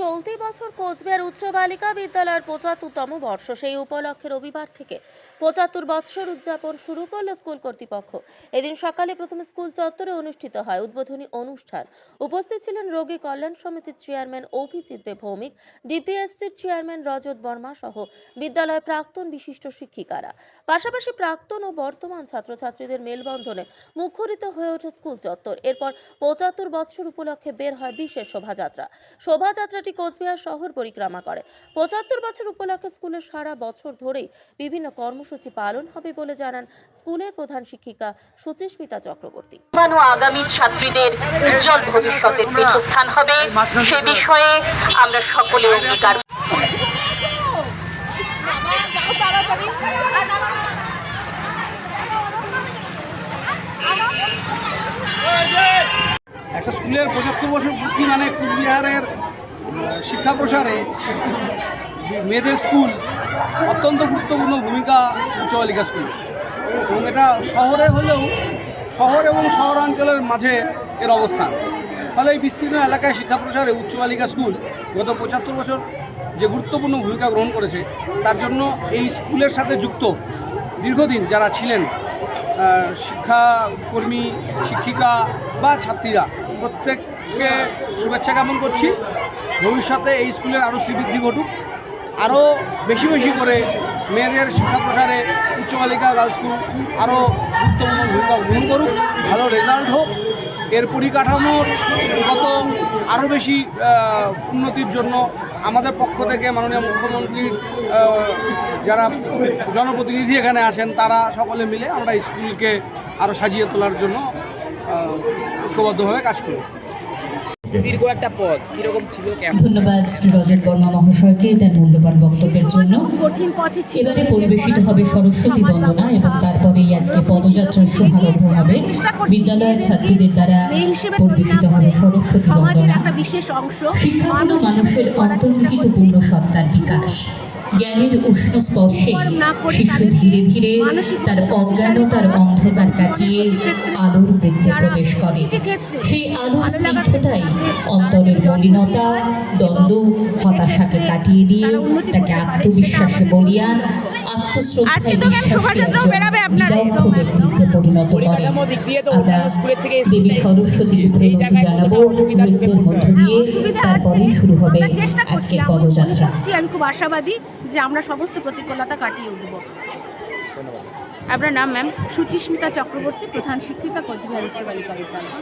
চলতি বছর কোচবিহার উচ্চ বালিকা বিদ্যালয়ের পঁচাত্তরতম বর্ষ, সেই উপলক্ষে রবিবার থেকে পঁচাত্তর বৎসর উদযাপন শুরু করল স্কুল কর্তৃপক্ষ। এদিন সকালে প্রথমে স্কুল চত্বরে অনুষ্ঠিত হয় উদ্বোধনী অনুষ্ঠান। উপস্থিত ছিলেন রোগী কল্যাণ সমিতির চেয়ারম্যান অভিজিৎ দেব ভৌমিক, ডিপিএসসির চেয়ারম্যান রজত বর্মা সহ বিদ্যালয়ের প্রাক্তন বিশিষ্ট শিক্ষিকারা। পাশাপাশি প্রাক্তন ও বর্তমান ছাত্রছাত্রীদের মেলবন্ধনে মুখরিত হয়ে ওঠে স্কুল চত্বর। এরপর পঁচাত্তর বৎসর উপলক্ষে বের হয় বিশেষ শোভাযাত্রা। শোভাযাত্রা শোভাযাত্রাটি কোচবিহার শহর পরিক্রমা করে। পঁচাত্তর বছর উপলক্ষে স্কুলের সারা বছর ধরেই বিভিন্ন কর্মসূচি পালন হবে বলে জানান স্কুলের প্রধান শিক্ষিকা সুচিস্মিতা চক্রবর্তী। আগামী ছাত্রীদের উজ্জ্বল ভবিষ্যতের পীঠস্থান হবে সে বিষয়ে আমরা সকলে অঙ্গীকার একটা স্কুলের পঁচাত্তর বছর পূর্তি মানে কুচবিহারের শিক্ষা প্রসারে মেয়েদের স্কুল অত্যন্ত গুরুত্বপূর্ণ ভূমিকা উচ্চ বালিকা স্কুল। এবং এটা শহরে হলেও শহর এবং শহরাঞ্চলের মাঝে এর অবস্থান। ফলে এই বিস্তীর্ণ এলাকায় শিক্ষা প্রসারে উচ্চ বালিকা স্কুল গত পঁচাত্তর বছর যে গুরুত্বপূর্ণ ভূমিকা গ্রহণ করেছে, তার জন্য এই স্কুলের সাথে যুক্ত দীর্ঘদিন যারা ছিলেন শিক্ষাকর্মী, শিক্ষিকা বা ছাত্রীরা, প্রত্যেককে শুভেচ্ছা জ্ঞাপন করছি। ভবিষ্যতে এই স্কুলের আরও শ্রীবৃদ্ধি ঘটুক। আরও বেশি বেশি করে মেয়েদের শিক্ষা প্রসারে উচ্চ বালিকা গার্লস স্কুল আরও গুরুত্বপূর্ণ ভূমিকা গ্রহণ করুক, ভালো রেজাল্ট হোক। এর পরিকাঠামোর গত আরও বেশি উন্নতির জন্য আমাদের পক্ষ থেকে মাননীয় মুখ্যমন্ত্রীর যারা জনপ্রতিনিধি এখানে আছেন, তারা সকলে মিলে আমরা স্কুলকে আরও সাজিয়ে তোলার জন্য ঐক্যবদ্ধভাবে কাজ করি দীর্ঘ একটা পথ কীরকম ছিল ধন্যবাদ শ্রী রজত বর্মা মহাশয়কে তার মূল্যবান বক্তব্যের জন্য। এবারে পরিবেশিত হবে সরস্বতী বন্দনা এবং তারপরেই আজকে পদযাত্রার শুভারম্ভ হবে। বিদ্যালয়ের ছাত্রীদের দ্বারা পরিবেশিত হবে সরস্বতী বন্দনা। একটা বিশেষ অংশ। শিক্ষা হল মানুষের অন্তর্নিহিত পূর্ণ সত্তার বিকাশ। জ্ঞানের উষ্ণ স্পর্শে শিশু ধীরে ধীরে তার অজ্ঞানতার অন্ধকার কাটিয়ে আলোর বৃত্তে প্রবেশ করে। সেই আলোর স্নিগ্ধতাই অন্তরের মলিনতা দ্বন্দ্ব হতাশাকে কাটিয়ে দিয়ে তাকে আত্মবিশ্বাসে বলিয়ান আত্মশ্রদ্ধায় ব্যক্তিত্বে পরিণত করে। আমরা দেবী সরস্বতীকে প্রণতি জানাব নৃত্যের মধ্য দিয়ে। তারপরেই শুরু হবে চেষ্টা করছি আজকের পদযাত্রা। আমি খুব আশাবাদী যে আমরা সমস্ত প্রতিকূলতা কাটিয়ে উঠব। আপনার নাম ম্যাম সুচিস্মিতা চক্রবর্তী প্রধান শিক্ষিকা কোচবিহার উচ্চ বালিকা বিদ্যালয়।